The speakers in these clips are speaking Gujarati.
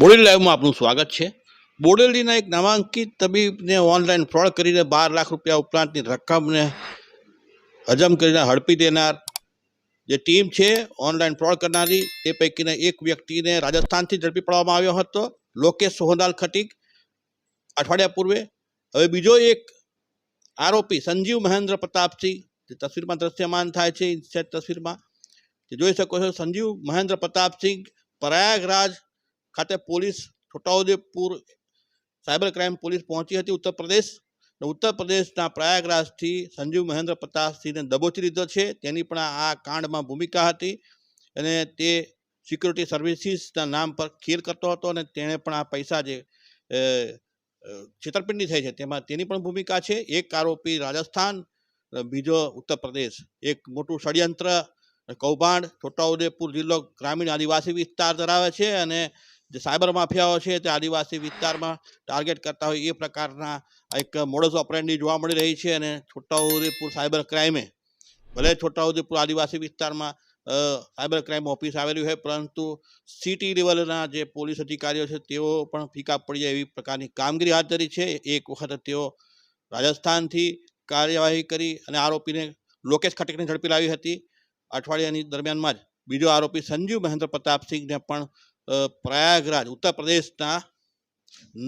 બોડેલી લાઈવમાં આપનું સ્વાગત છે. બોડેલીના એક નામાંકિત તબીબને ઓનલાઈન ફ્રોડ કરીને બાર લાખ રૂપિયા ઉપરાંતની રકમને હજમ કરીને હડપી દેનાર જે ટીમ છે, ઓનલાઈન ફ્રોડ કરનારી, તે પૈકીના એક વ્યક્તિને રાજસ્થાનથી ઝડપી પાડવામાં આવ્યો હતો. લોકેશ સોહનાલ ખટીક, અઠવાડિયા પૂર્વે. હવે બીજો એક આરોપી સંજીવ મહેન્દ્ર પ્રતાપસિંહ, જે તસવીરમાં દ્રશ્યમાન થાય છે ઇન્સેટ તસવીરમાં. જે જોઈ શકો છો, સંજીવ મહેન્દ્ર પ્રતાપસિંહ, પ્રયાગરાજ ખાતે police Chhotaudepur cyber crime police પહોંચી હતી ઉત્તર પ્રદેશ. ઉત્તર પ્રદેશના પ્રયાગરાજથી સંજીવ મહેન્દ્ર પ્રતાપસિંહને દબોચી લીધો છે. તેની પણ આ કાંડમાં ભૂમિકા હતી અને તે સિક્યુરિટી સર્વિસીસના નામ પર ખેલ કરતો હતો અને તેણે પણ આ પૈસા જે છેતરપિંડી થઈ છે તેમાં તેની પણ ભૂમિકા છે. એક આરોપી રાજસ્થાન, બીજો ઉત્તર પ્રદેશ. એક મોટું ષડયંત્ર, કૌભાંડ છોટાઉદેપુર જિલ્લો ગ્રામીણ આદિવાસી વિસ્તાર ધરાવે છે અને જે સાયબર માફિયાઓ છે તે આદિવાસી વિસ્તારમાં ટાર્ગેટ કરતા હોય એ પ્રકારના એક મોડસ ઓપરેન્ડી જોવા મળી રહી છે અને છોટાઉદેપુર સાયબર ક્રાઇમે. ભલે છોટાઉદેપુર આદિવાસી વિસ્તારમાં સાયબર ક્રાઇમ ઓફિસ આવેલી હોય પરંતુ સિટી લેવલના જે પોલીસ અધિકારીઓ છે તેઓ પણ ફીકા પડી જાય એવી પ્રકારની કામગીરી હાથ ધરી છે. એક વખત તેઓ રાજસ્થાનથી કાર્યવાહી કરી અને આરોપીને લોકેશ ખટીકને ઝડપી લાવી હતી. અઠવાડિયાની દરમિયાનમાં જ બીજો આરોપી સંજીવ મહેન્દ્ર પ્રતાપસિંહને પણ પ્રયાગરાજ, ઉત્તર પ્રદેશના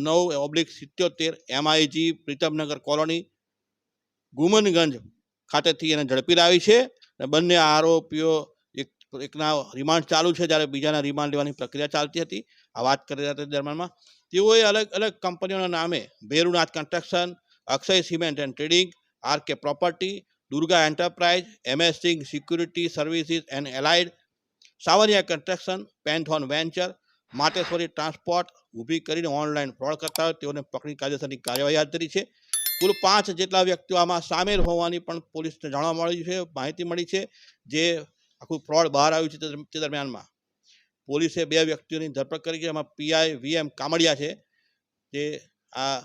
નવ ઓબ્લિક સિત્યોતેર એમઆઈજી પ્રીતમનગર કોલોની, ગુમનગંજ ખાતેથી એને ઝડપી લાવી છે અને બંને આરોપીઓ એક, એકના રિમાન્ડ ચાલુ છે જ્યારે બીજાના રિમાન્ડ લેવાની પ્રક્રિયા ચાલતી હતી. આ વાત કરી રહ્યા હતા દરમિયાનમાં. તેઓએ અલગ અલગ કંપનીઓના નામે Bherunath construction, Akshay cement and trading, R K property, Durga enterprise MS security services and allied Savariya construction Panthon venture Mateshwari transport ઊભી કરીને ઓનલાઈન ફ્રોડ કરતા હોય, તેઓને પકડી કાયદેસરની કાર્યવાહી હાથ ધરી છે. કુલ પાંચ જેટલા વ્યક્તિઓ આમાં સામેલ હોવાની પણ પોલીસને જાણવા મળી છે, માહિતી મળી છે, જે આખું ફ્રોડ બહાર આવ્યું છે તે દરમિયાનમાં. પોલીસે બે વ્યક્તિઓની ધરપકડ કરી છે એમાં પીઆઈ વીએમ કામડિયા છે, જે આ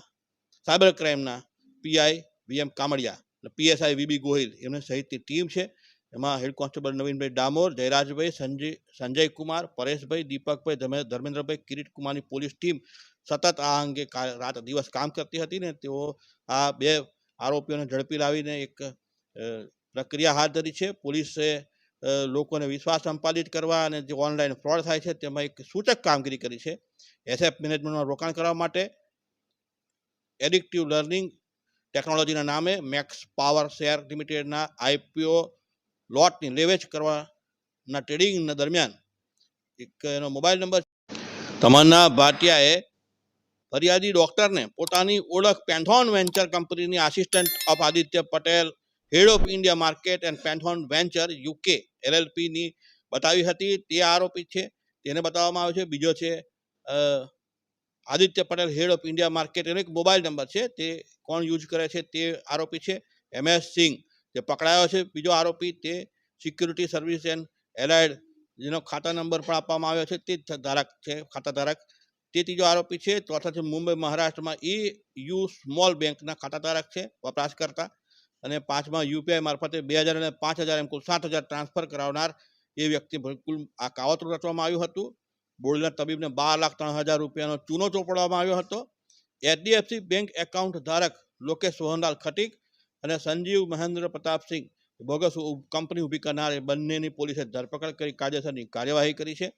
સાયબર ક્રાઇમના પીઆઈ વીએમ કામડિયા અને પીએસઆઈ વીબી ગોહિલ, એમની સહિતની ટીમ છે. એમાં હેડ કોન્સ્ટેબલ નવીનભાઈ ડામોર, જયરાજભાઈ, સંજય સંજય કુમાર, પરેશભાઈ, દીપકભાઈ ધર્મેન્દ્રભાઈ કિરીટ કુમારની પોલીસ ટીમ સતત આ અંગે રાત દિવસ કામ કરતી હતી ને તેઓ આ બે આરોપીઓને ઝડપી લાવીને એક પ્રક્રિયા હાથ ધરી છે. પોલીસે લોકોને વિશ્વાસ સંપાદિત કરવા અને જે ઓનલાઈન ફ્રોડ થાય છે તેમાં એક સૂચક કામગીરી કરી છે. એસએફ મેનેજમેન્ટમાં રોકાણ કરવા માટે એડિક્ટિવ લર્નિંગ ટેકનોલોજીના નામે મેક્સ પાવર શેર લિમિટેડના આઈપીઓ લોટની લેવેચ કરવાના ટ્રેડિંગના દરમિયાન એક એનો મોબાઈલ નંબર તમન્ના ભાટિયાએ ફરિયાદી ડોક્ટરને પોતાની ઓળખ પેન્થોન વેન્ચર કંપનીની assistant of Aditya Patel head of India market and Panthon venture UK એલએલપીની બતાવી હતી. તે આરોપી છે. તેને બતાવવામાં આવ્યો છે. બીજો છે Aditya Patel head of India market એનો એક મોબાઈલ નંબર છે. તે કોણ યુઝ કરે છે તે આરોપી છે. એમએસ સિંઘ જે પકડાયો છે. બીજો આરોપી તે સિક્યુરિટી સર્વિસ એન્ડ એલાઇડ જેનો ખાતા નંબર પણ આપવામાં આવ્યો છે. તે ધારક છે, ખાતા ધારક. તે ત્રીજો આરોપી છે ચોથા છે મુંબઈ, મહારાષ્ટ્રમાં એ યુ સ્મોલ બેંકના ખાતા ધારક છે, વપરાશકર્તા. અને પાંચમા યુપીઆઈ મારફતે બે હજાર અને પાંચ હજાર એમ કુલ સાત હજાર ટ્રાન્સફર કરાવનાર એ વ્યક્તિ બિલકુલ આ કાવતરું રચવામાં આવ્યું હતું. બોર્ડના તબીબને બાર લાખ ત્રણ હજાર રૂપિયાનો ચૂનો ચોપડવામાં આવ્યો હતો. એચડીએફસી બેંક એકાઉન્ટ ધારક લોકેશ સોહનલાલ ખટીક અને સંજીવ મહેન્દ્ર પ્રતાપસિંહ બોગસ કંપની ઊભી કરનાર બંનેની પોલીસે ધરપકડ કરી કાયદેસરની કાર્યવાહી કરી છે.